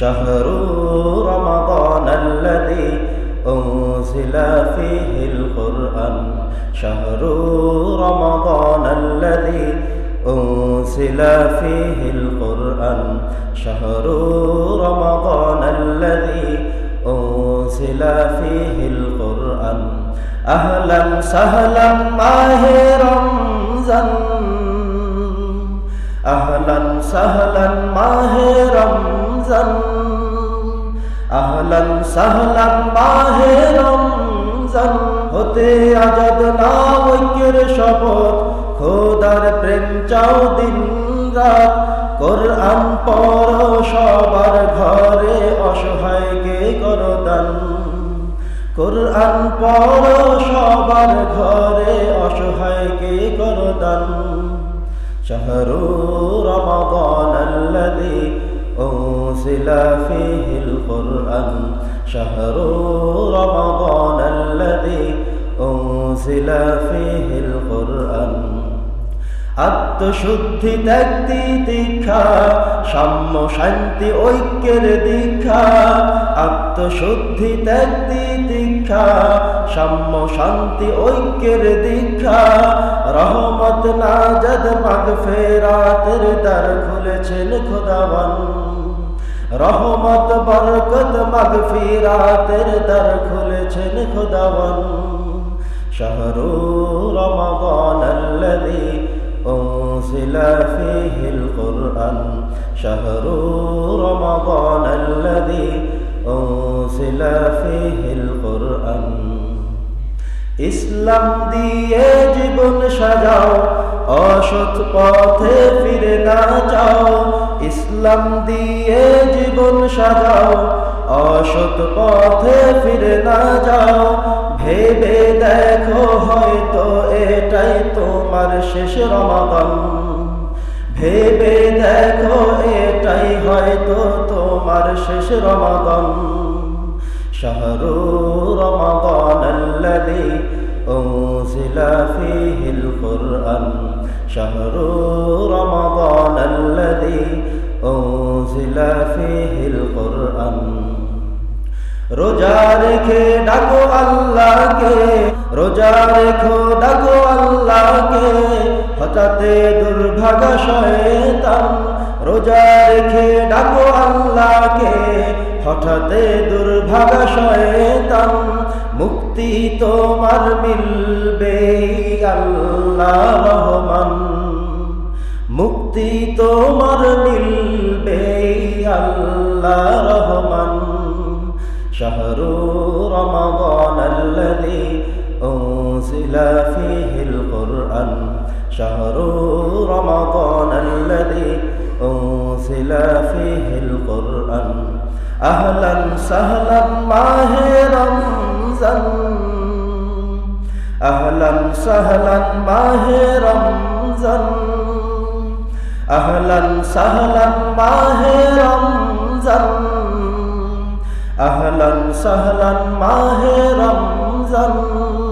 شهر رمضان الذي أنزل فيه القرآن. شهر رمضان الذي أنزل فيه القرآن. شهر رمضان الذي أنزل فيه القرآن. أهلا سهلا ماه رمضان أهلا سهلا ماه رمضان আহলান সাহলান মাহে রমজান। হতে আজাদ না ঐক্যের শপথ। খোদার প্রেম চাও দিন রাত। কোরআন পর সবার ঘরে, অসহায়কে করদান। কোরআন পর সবার ঘরে, অসহায়কে করদান। শহরু রমাগণ আল্লাযী أنزل فيه القرآن شهر আত্মশুদ্ধি ত্যাগতি দীক্ষা সাম্য শান্তি ঐক্যের দীক্ষা আত্মশুদ্ধি ত্যাগতি দীক্ষা সাম্য শান্তি ঐক্যের দীক্ষা রহমত নাজদ মাগ ফেরাতের দ্বার খুলেছেন খোদাবান রহমত বরকত মাগ ফিরাতের দ্বার খুলেছেন খোদাবান শাহরু রমাদান الذي أنزل فيه القرآن شهر رمضان الذي أنزل فيه القرآن ইসলাম দিয়ে জীবন সাজাও অসৎ পথে ফিরে না যাও ইসলাম দিয়ে জীবন সাজাও অসৎ পথে ফিরে না যাও ভেবে দেখো হয়তো যাই তোমার শেষ রমাদান। ভেবে দেখো, এটাই হয়তো তোমার শেষ রমাদান। শাহরু রমাদান আল্লাযী উনজিলা ফীহিল কুরআন। শাহরু রমাদান আল্লাযী উনজিলা ফীহিল কুরআন। রোজা রেখে ডাকো আল্লাহকে, রোজা রেখো, ডাকো আল্লাহকে। হঠাতে দুর্ভাগা শয়তান রোজা রেখে ডাকো আল্লাহকে। হঠাতে দুর্ভাগা শয়তান মুক্তি তোমার মিলবে, আল্লাহ মুক্তি তোমার মিলবে, আল্লাহ রহমান। شهر رمضان الذي أنزل فيه القرآن. شهر رمضان الذي أنزل فيه القرآن. أهلا سهلا ماه رمضان أهلا سهلا ماه رمضان أهلا سهلا ماه رمضان আহলান সাহলান মাহে রমজান।